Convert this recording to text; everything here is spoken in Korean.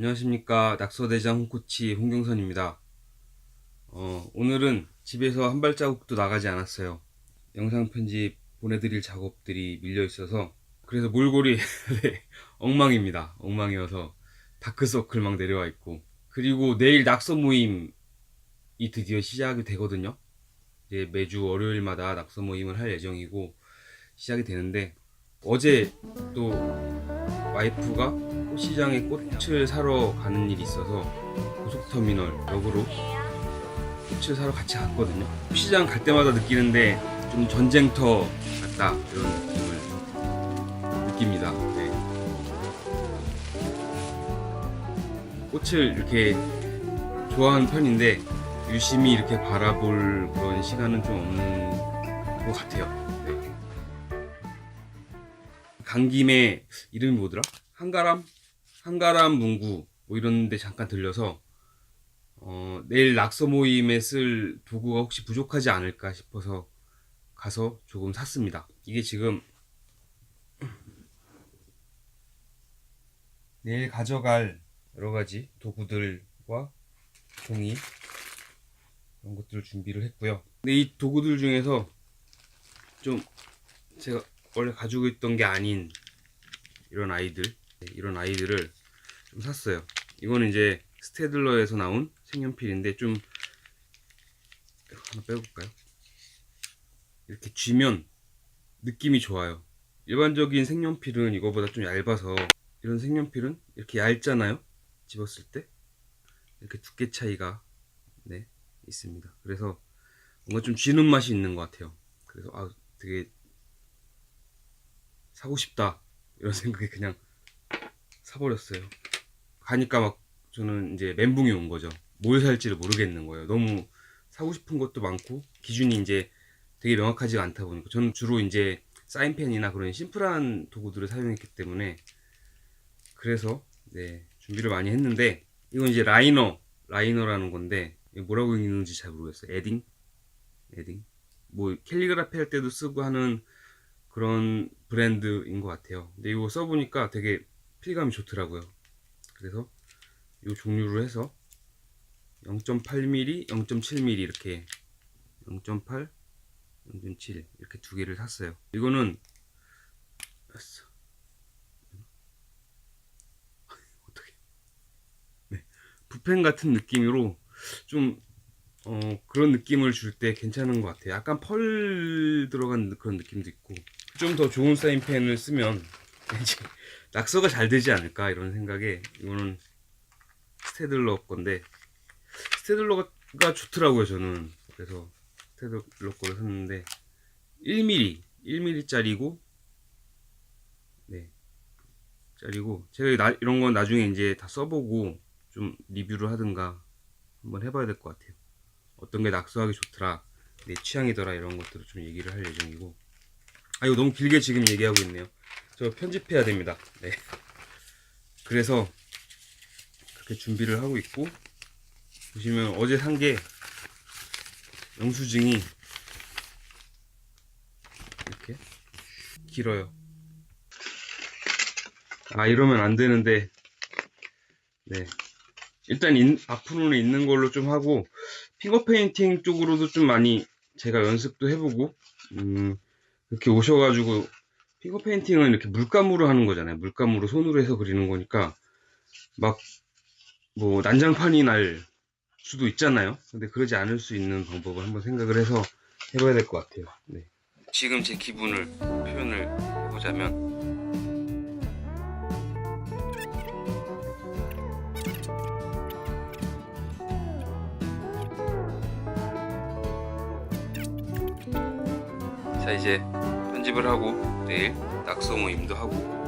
안녕하십니까 낙서대장 홍코치 홍경선입니다. 어, 오늘은 집에서 한 발자국도 나가지 않았어요. 영상 편집 보내드릴 작업들이 밀려 있어서 그래서 몰골이 네, 엉망입니다. 엉망이어서 다크서클 막 내려와 있고 그리고 내일 낙서 모임이 드디어 시작이 되거든요. 이제 매주 월요일마다 낙서 모임을 할 예정이고 시작이 되는데 어제 또 와이프가 꽃시장에 꽃을 사러 가는 일이 있어서 고속터미널 역으로 꽃을 사러 같이 갔거든요. 꽃시장 갈 때마다 느끼는데 좀 전쟁터 같다 이런 느낌을 느낍니다. 네. 꽃을 이렇게 좋아하는 편인데 유심히 이렇게 바라볼 그런 시간은 좀 없는 것 같아요. 네. 간 김에 이름이 뭐더라? 한가람? 한가람 문구 뭐 이런 데 잠깐 들려서 어, 내일 낙서 모임에 쓸 도구가 혹시 부족하지 않을까 싶어서 가서 조금 샀습니다. 이게 지금 내일 가져갈 여러 가지 도구들과 종이 이런 것들을 준비를 했고요. 근데 이 도구들 중에서 좀 제가 원래 가지고 있던 게 아닌 이런 아이들 네, 이런 아이들을 좀 샀어요. 이거는 이제 스테들러에서 나온 색연필인데 좀 하나 빼볼까요? 이렇게 쥐면 느낌이 좋아요. 일반적인 색연필은 이거보다 좀 얇아서 이런 색연필은 이렇게 얇잖아요. 집었을 때 이렇게 두께 차이가 네 있습니다. 그래서 뭔가 좀 쥐는 맛이 있는 것 같아요. 그래서 아 되게 사고 싶다 이런 생각에 그냥 사버렸어요. 가니까 막 저는 이제 멘붕이 온 거죠. 뭘 살지를 모르겠는 거예요. 너무 사고 싶은 것도 많고 기준이 이제 되게 명확하지가 않다 보니까 저는 주로 이제 사인펜이나 그런 심플한 도구들을 사용했기 때문에 그래서 네 준비를 많이 했는데 이건 이제 라이너 라이너라는 건데 뭐라고 읽는지 잘 모르겠어요. 에딩 에딩 뭐 캘리그라피 할 때도 쓰고 하는 그런 브랜드인 것 같아요. 근데 이거 써보니까 되게 필감이 좋더라고요. 그래서 이 종류로 해서 0.8mm, 0.7mm 이렇게 0.8, 0.7 이렇게 두 개를 샀어요. 이거는. 어떻게? 네, 붓펜 같은 느낌으로 좀 어, 그런 느낌을 줄 때 괜찮은 것 같아요. 약간 펄 들어간 그런 느낌도 있고 좀 더 좋은 사인펜을 쓰면 낙서가 잘 되지 않을까 이런 생각에 이거는 스테들러 건데 스테들러가 좋더라고요 저는. 그래서 스테들러 거를 샀는데 1mm 1mm짜리고 네 짜리고 제가 나, 이런 건 나중에 이제 다 써보고 좀 리뷰를 하든가 한번 해봐야 될 것 같아요. 어떤 게 낙서하기 좋더라 내 취향이더라 이런 것들을 좀 얘기를 할 예정이고. 아 이거 너무 길게 지금 얘기하고 있네요 저 편집해야 됩니다. 네. 그래서 그렇게 준비를 하고 있고 보시면 어제 산 게 영수증이 이렇게 길어요. 아 이러면 안 되는데 네. 일단 인- 앞으로는 있는 걸로 좀 하고 핑거 페인팅 쪽으로도 좀 많이 제가 연습도 해보고 음, 이렇게 오셔가지고 핑거 페인팅은 이렇게 물감으로 하는 거잖아요. 물감으로 손으로 해서 그리는 거니까 막 뭐 난장판이 날 수도 있잖아요. 근데 그러지 않을 수 있는 방법을 한번 생각을 해서 해봐야 될 것 같아요. 네. 지금 제 기분을 표현을 해보자면 자 이제 편집을 하고 내일 낙서 모임도 하고